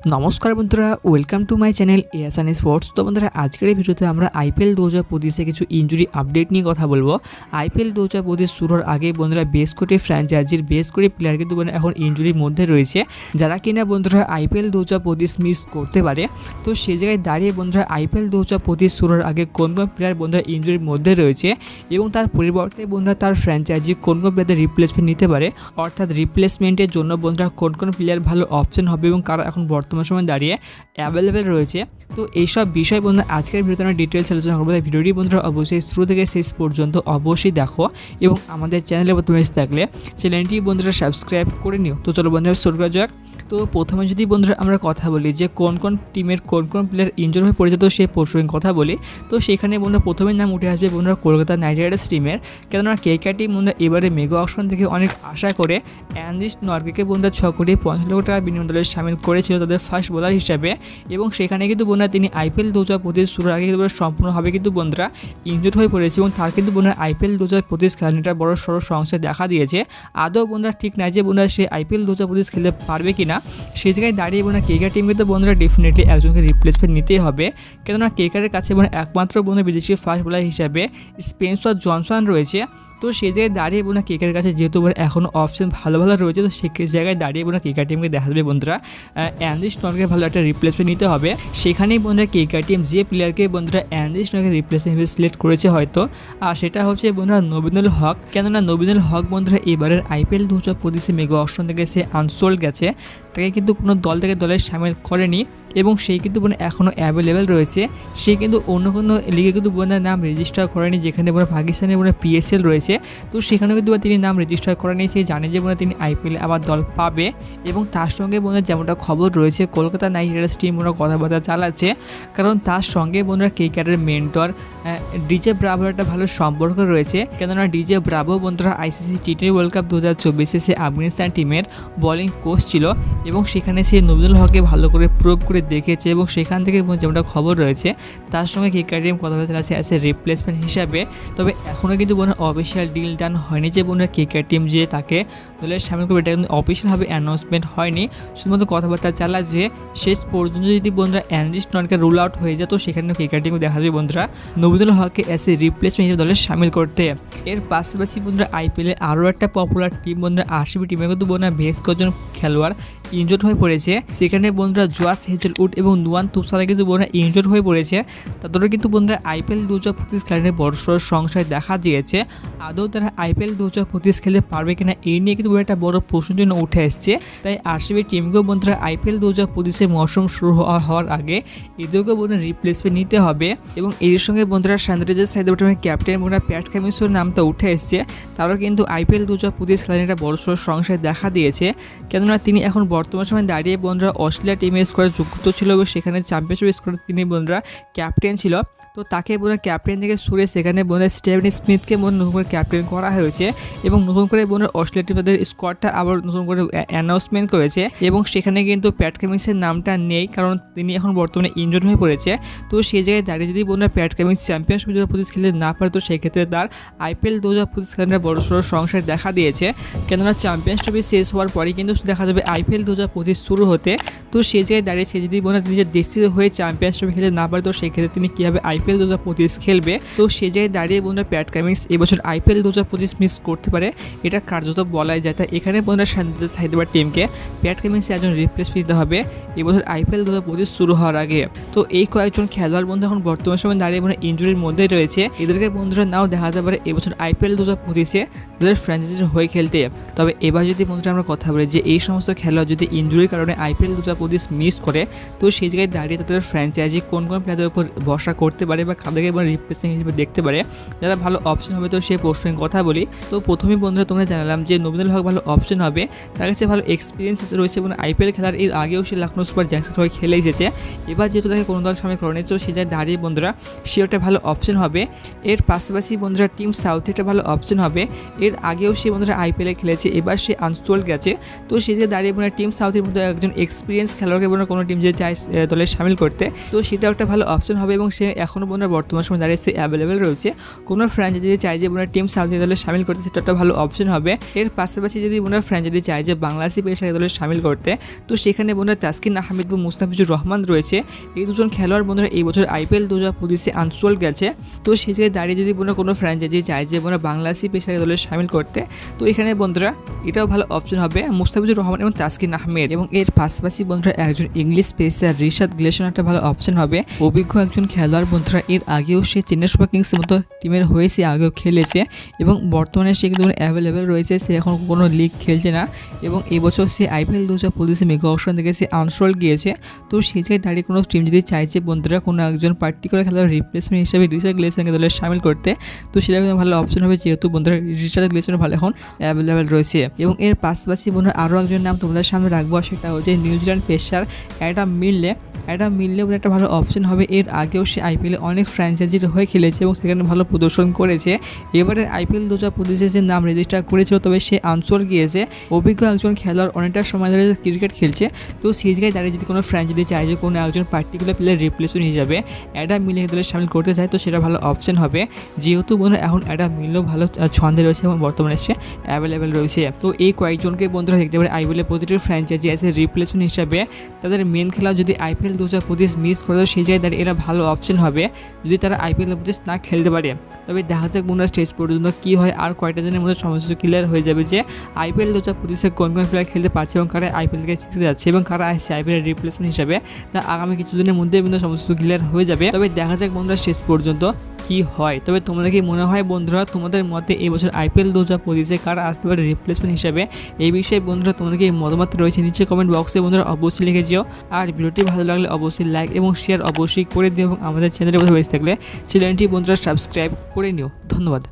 নমস্কার বন্ধুরা welcome to my channel এএসআন স্পোর্টস তো বন্ধুরা, আজকের এই ভিডিওতে আমরা আইপিএল দু হাজার পঁচিশে কিছু ইঞ্জুরি আপডেট নিয়ে কথা বলব। আইপিএল দু হাজার পঁচিশ শুরুর আগে বন্ধুরা, বেশ কটি ফ্র্যাঞ্চাইজির বেশ কটি প্লেয়ার কিন্তু এখন ইঞ্জুরির মধ্যে রয়েছে। যারা কিনা বন্ধুরা আইপিএল দু হাজার পঁচিশ মিস করতে পারে, তো সেই জায়গায় দাঁড়িয়ে বন্ধুরা আইপিএল দু হাজার পঁচিশ শুরুর আগে কোন কোন প্লেয়ার বন্ধুরা ইঞ্জুরির মধ্যে রয়েছে এবং তার পরিবর্তে বন্ধুরা তার ফ্র্যাঞ্চাইজি কোন কোন প্লেয়ারদের রিপ্লেসমেন্ট নিতে পারে, অর্থাৎ রিপ্লেসমেন্টের জন্য বন্ধুরা কোন কোন প্লেয়ার ভালো অপশন হবে এবং কারা এখন বর্তমান সময় দাঁড়িয়ে অ্যাভেলেবেল রয়েছে। তো এইসব বিষয় বন্ধুরা, আজকের ভিডিওতে আমরা ডিটেলস আলোচনা করব। তাই ভিডিওটি বন্ধুরা অবশ্যই শুরু থেকে শেষ পর্যন্ত অবশ্যই দেখো এবং আমাদের চ্যানেলে প্রথমে থাকলে চ্যানেলটি বন্ধুরা সাবস্ক্রাইব করে নিও। তো চলো বন্ধুরা, শুরু করা যাক। তো প্রথমে যদি বন্ধুরা আমরা কথা বলি যে কোন কোন টিমের কোন কোন প্লেয়ার ইনজোর হয়ে পড়েছে, তো সেই প্রসঙ্গে কথা বলি। তো সেখানে বন্ধুরা প্রথমে নাম উঠে আসবে বন্ধুরা কলকাতা নাইট রাইডার্স টিমের কেননা কে কে টিম বন্ধুরা এবারে মেগা অকশন থেকে অনেক আশা করে অ্যানলিস্ট নর্গেকে বন্ধুরা ছ কোটি পঞ্চাশ লক্ষ টাকা বিনিয়োগ দলে সামিল করেছিল। তাদের ফার্স্ট বোলার হিসাবে এবং সেখানে কিন্তু বন্ধুরা তিনি আইপিএল দু হাজার পঁচিশ শুরুর আগে কিন্তু সম্পূর্ণভাবে কিন্তু বন্ধুরা ইনজুর হয়ে পড়েছে এবং তার কিন্তু বন্ধুরা আইপিএল দু হাজার পঁচিশ খেলানিটার বড় সড়ো সমস্যা দেখা দিয়েছে। আদৌ বন্ধুরা ঠিক নাই যে বন্ধুরা সে আইপিএল দু হাজার পঁচিশ খেলতে পারবে কি না সেই জায়গায় দাঁড়িয়ে বন্ধুরা কেকার টিমকে তো বন্ধুরা ডেফিনেটলি একজনকে রিপ্লেসমেন্ট নিতেই হবে। কেননা কেকারের কাছে মানে একমাত্র বন্ধু বিদেশি ফার্স্ট বোলার হিসাবে স্পেন্সার জনসন রয়েছে। তো সে জায়গায় দাঁড়িয়ে বোনা কেকের কাছে যেহেতু এখনও অপশন ভালো ভালো রয়েছে, তো সে জায়গায় দাঁড়িয়ে বোনা কেকার টিমকে দেখা যাবে বন্ধুরা। অ্যান্ডিস নর্কে ভালো একটা রিপ্লেসমেন্ট নিতে হবে। সেখানেই বন্ধুরা কেকার টিম যে প্লেয়ারকে বন্ধুরা অ্যান্ডিস নর্কে রিপ্লেসমেন্ট হিসেবে সিলেক্ট করেছে হয়তো, আর সেটা হচ্ছে বন্ধুরা নবীনুল হক। কেননা নবীনুল হক বন্ধুরা এবারের আইপিএল দু হাজার পঁচিশে মেগা অপশন থেকে সে আনসোল্ড গেছে। তাকে কিন্তু কোনো দল থেকে দলে সামিল করেনি। এবং সেই কিন্তু বোন এখনও অ্যাভেলেবেল রয়েছে। সে কিন্তু অন্য কোনো লিগে কিন্তু বোনের নাম রেজিস্টার করেনি, যেখানে বোন পাকিস্তানের বোনের পিএসএল রয়েছে। তো সেখানেও কিন্তু তিনি নাম রেজিস্টার করেনি সে জানে যে বোনে তিনি আইপিএলে আবার দল পাবে। এবং তার সঙ্গে বোনের যেমনটা খবর রয়েছে, কলকাতা নাইট রাইডার্স টিম ওরা কথাবার্তা চালাচ্ছে। কারণ তার সঙ্গে বোনরা কেকারের মেন্টর ডিজে ব্রাভোর একটা ভালো সম্পর্ক রয়েছে। কেননা ডিজে ব্রাভো বন্ধুরা ICC T twenty world cup দু হাজার চব্বিশে সে আফগানিস্তান টিমের বোলিং কোচ ছিল। এবং সেখানে সে নবীদুল হককে ভালো করে প্রয়োগ করে দেখেছে এবং সেখান থেকে যেমনটা খবর রয়েছে, তার সঙ্গে কেকার টিম কথাবার্তা আছে অ্যাজ এ রিপ্লেসমেন্ট হিসাবে। তবে এখনও কিন্তু বোনের অফিসিয়াল ডিল ডান হয়নি যে বোনের কেকার টিম যে তাকে দলের সামিল করবে, এটা কিন্তু অফিসিয়ালভাবে অ্যানাউন্সমেন্ট হয়নি। শুধুমাত্র কথাবার্তা চালা যে শেষ পর্যন্ত যদি বন্ধুরা অ্যানালিস্ট ননকে রুল আউট হয়ে যায় তো সেখানে কেকার টিম দেখা যাবে বন্ধুরা। নবীদুল হককে অ্যাজ এ রিপ্লেসমেন্ট হিসেবে দলে সামিল করতে। এর পাশাপাশি বন্ধুরা আইপিএলে আরও একটা পপুলার টিম বন্ধুরা আরসিবি টিমে কিন্তু বন্ধুরা বেশ কজন খেলোয়াড় ইনজোর্ড হয়ে পড়েছে। সেখানে বন্ধুরা জোয়াস হেজেলউড এবং নুয়ান তুষারা কিন্তু বন্ধুরা ইনজোর্ড হয়ে পড়েছে। তাদেরও কিন্তু বন্ধুরা আইপিএল দু হাজার পঁচিশ খেলার বড়সড় সংশয় দেখা দিয়েছে। আদৌ তারা আইপিএল দু হাজার পঁচিশ খেলতে পারবে কিনা এই নিয়ে কিন্তু একটা বড় প্রশ্ন জন্য উঠে এসছে তাই আরসিবি টিমকেও বন্ধুরা আইপিএল দু হাজার পঁচিশে মৌসুম শুরু হওয়া- হওয়ার আগে এদেরকেও বন্ধুরা রিপ্লেসমেন্ট নিতে হবে। এবং এর সঙ্গে বন্ধুরা সানরাইজার্স হায়দ্রাবাদের ক্যাপ্টেন বন্ধুরা প্যাট কামিসোর নামটা উঠে এসছে। তারও কিন্তু আইপিএল দু হাজার পঁচিশ খেলার একটা বড়সড় সংশয় দেখা দিয়েছে। কেননা তিনি এখন বর্তমান সময় দাঁড়িয়ে বন্ধুরা অস্ট্রেলিয়া টিমে স্কোয়ারে যুক্ত ছিল এবং সেখানে চ্যাম্পিয়নশিপ স্কোয়ারে তিনি বন্ধুরা ক্যাপ্টেন ছিল। তো তাকে বন্ধুরা ক্যাপ্টেন থেকে সরে সেখানে বোনের স্টেভেন স্মিথকে বন্ধু নতুন করে ক্যাপ্টেন করা হয়েছে এবং নতুন করে বোনের অস্ট্রেলিয়া টিমের স্কোয়াডটা আবার নতুন করে অ্যানাউন্সমেন্ট করেছে এবং সেখানে কিন্তু প্যাট কামিংসের নামটা নেই কারণ তিনি এখন বর্তমানে ইনজোর্ড হয়ে পড়েছে। তো সেই জায়গায় দাঁড়িয়ে যদি বন্ধুরা প্যাট কামিংস চ্যাম্পিয়নশিপ দু হাজার পঁচিশ খেলতে না পারে, তো সেক্ষেত্রে তার আইপিএল দু হাজার পঁচিশ খেলার বড় সড়ো সংসার দেখা দিয়েছে। কেননা চ্যাম্পিয়ন্স ট্রফি শেষ হওয়ার পরেই কিন্তু দেখা যাবে আইপিএল দু হাজার পঁচিশ শুরু হতে। তো সেই জায়গায় দাঁড়িয়ে সে যদি বন্ধুরা নিজের দেশটিতে হয়ে চ্যাম্পিয়ন্স ট্রফি খেলতে না পারে, তো সেক্ষেত্রে তিনি কীভাবে আইপিএল দু হাজার পঁচিশ খেলবে? তো সে জায়গায় দাঁড়িয়ে বন্ধুরা প্যাট কামিংস এবছর আইপিএল দু হাজার পঁচিশ মিস করতে পারে। এটা কার্যত বলাই যায়। তাই এখানে বন্ধুরা সানরাইজার্স হায়দ্রাবাদ টিমকে প্যাট কামিংস একজন রিপ্লেস দিতে হবে। এবছর আইপিএল দু হাজার পঁচিশ শুরু হওয়ার আগে। তো এই কয়েকজন খেলোয়াড় বন্ধু এখন বর্তমান সময় দাঁড়িয়ে বন্ধুরা ইঞ্জুরির মধ্যে রয়েছে। এদেরকে বন্ধুরা নাও দেখা যেতে পারে এবছর আইপিএল দু হাজার পঁচিশে তাদের ফ্র্যাঞ্চাইজির হয়ে খেলতে। তবে এবার যদি বন্ধুরা আমরা কথা বলি যে এই সমস্ত খেলোয়াড় যদি ইঞ্জুরির কারণে আইপিএল দু হাজার পঁচিশ মিস করে তো সেই জায়গায় দাঁড়িয়ে তাদের ফ্র্যাঞ্চাইজি কোন কোন প্লেয়ারদের উপর ভরসা করতে পারে বা কাদেরকে রিপ্লেসমেন্ট হিসেবে দেখতে পারে, যারা ভালো অপশন হবে তো সেই প্রশ্নের কথা বলি। তো প্রথমেই বন্ধুরা তোমরা জানালাম যে নবীনুল হক ভালো অপশন হবে, তার কাছে ভালো এক্সপিরিয়েন্স রয়েছে এবং আইপিএল খেলার এর আগেও সে লখনৌ সুপার জায়ান্টসের হয়ে খেলে এসেছে। এবার যেহেতু তাকে কোনো দল সামনে করেনি, তো সে জায়গায় দাঁড়িয়ে বন্ধুরা সে একটা ভালো অপশন হবে। এর পাশাপাশি বন্ধুরা টিম সাউথে একটা ভালো অপশন হবে। এর আগেও সে বন্ধুরা আইপিএলে খেলেছে, এবার সে আনস্টোল গেছে। তো সে যে দাঁড়িয়ে বন্ধুরা টিম সাউথের মধ্যে একজন এক্সপিরিয়েন্স খেলোয়াড়কে বন্ধুরা কোনো টিম যে আহ, দলে সামিল করতে। তো সেটাও একটা ভালো অপশন হবে এবং সে এখনও বোনার বর্তমান সময় দাঁড়িয়ে সে অ্যাভেলেবেল রয়েছে। কোনো ফ্র্যাঞ্চাইজি যদি চায় যে বোনার টিম সাউথ দলে সামিল করতে সেটা একটা ভালো অপশন হবে। এর পাশাপাশি যদি বোনার ফ্র্যাঞ্চাইজি চাই যে বাংলাদেশি পেশাকে দলে সামিল করতে তো সেখানে বোনার তাসকিন আহমেদ এবং মুস্তাফিজুর রহমান রয়েছে। এই দুজন খেলোয়াড় বন্ধুরা এই বছর আইপিএল দু হাজার পঁচিশে আনসোল গেছে। তো সেই জায়গায় দাঁড়িয়ে যদি বোনার কোনো ফ্র্যাঞ্চাইজি চায় যে বোনার বাংলাদেশি পেশাকে দলে সামিল করতে তো এখানে বন্ধুরা এটাও ভালো অপশন হবে মুস্তাফিজুর রহমান এবং তাসকিন আহমেদ। এবং এর পাশাপাশি বন্ধুরা একজন ইংলিশ পেসার রিশাদ গ্লেশন একটা ভালো অপশন হবে। অভিজ্ঞ একজন খেলোয়াড় বন্ধুরা, এর আগেও সে চেন্নাই সুপার কিংস মতো টিমের হয়ে সে আগেও খেলেছে এবং বর্তমানে সে কিন্তু অ্যাভেলেবেল রয়েছে, সে এখন কোনো লিগ খেলছে না এবং এবছর সে আইপিএল দু হাজার পঁচিশে মেগা অপশন থেকে সে আনসোল গিয়েছে। তো সেই জায়গায় দাঁড়িয়ে কোনো টিম যদি চাইছে বন্ধুরা, কোনো একজন পার্টিকুলার খেলোয়াড় রিপ্লেসমেন্ট হিসেবে রিচার্ড গ্লেসনকে দলে সামিল করতে, তো সেটা কিন্তু ভালো অপশন হবে যেহেতু বন্ধুরা রিচার্ড গ্লেসন ভালো এখন অ্যাভেলেবেল রয়েছে। এবং এর পাশাপাশি বন্ধুরা আরও একজন নাম তোমাদের সামনে রাখব, সেটা হচ্ছে New Zealand pacer Adam Milne Adam Milne বলে একটা ভালো অপশন হবে। এর আগেও সে আইপিএলে অনেক ফ্র্যাঞ্চাইজির হয়ে খেলেছে এবং সেখানে ভালো প্রদর্শন করেছে। এবারে আইপিএল দু হাজার পঁচিশে যে নাম রেজিস্টার করেছিল তবে সে আঞ্চল গিয়েছে। অভিজ্ঞ একজন খেলোয়াড় অনেকটা সময় ধরে ক্রিকেট খেলছে। তো সেই জায়গায় দাঁড়িয়ে যদি কোনো ফ্র্যাঞ্চাইজি চায় যে কোনো একজন পার্টিকুলার প্লেয়ার রিপ্লেসমেন্ট হিসাবে অ্যাডাম মিলে দলে সামিল করতে চায়, তো সেটা ভালো অপশন হবে। যেহেতু বন্ধুরা, এখন অ্যাডাম মিলও ভালো ছন্দে রয়েছে এবং বর্তমানে সে অ্যাভেলেবেল রয়েছে। তো এই কয়েকজনকে বন্ধুরা দেখতে পারে আইপিএলের প্রতিটি ফ্র্যাঞ্চাইজি আছে রিপ্লেসমেন্ট হিসাবে। তাদের মেন খেলা যদি আইপিএল দু হাজার পঁচিশ মিস করে দেয় সেই জায়গায় এরা ভালো অপশন হবে যদি তারা আইপিএল পঁচিশ না খেলতে পারে। তবে দেখা যাক বন্ধুরা স্টেজ পর্যন্ত কী হয় আর কয়টা দিনের মধ্যে সমস্ত ক্লিয়ার হয়ে যাবে যে আইপিএল দু হাজার পঁচিশে কোন কোন প্লেয়ার খেলতে পারছে এবং কারা আইপিএল থেকে ছেড়ে যাচ্ছে এবং কারা আসছে আইপিএল রিপ্লেসমেন্ট হিসাবে। তা আগামী কিছুদিনের মধ্যে কিন্তু সমস্ত ক্লিয়ার হয়ে যাবে। তবে দেখা যাক বন্ধুরা শেষ পর্যন্ত কি হয়? তবে তোমাদের কি মনে হয় বন্ধুরা, তোমাদের মতে এই বছর আইপিএল দু হাজার পঁচিশে কারা আসতে পারে রিপ্লেসমেন্ট হিসাবে? এই বিষয়ে বন্ধুরা তোমাদের কি মতামত রয়েছে নিচে কমেন্ট বক্সে বন্ধুরা, অবশ্যই লিখে যেও। আর ভিডিওটি ভালো লাগলে অবশ্যই লাইক এবং শেয়ার অবশ্যই করে দিও এবং আমাদের চ্যানেলে বসে থাকলে চ্যানেলটি বন্ধুরা সাবস্ক্রাইব করে নিও। ধন্যবাদ।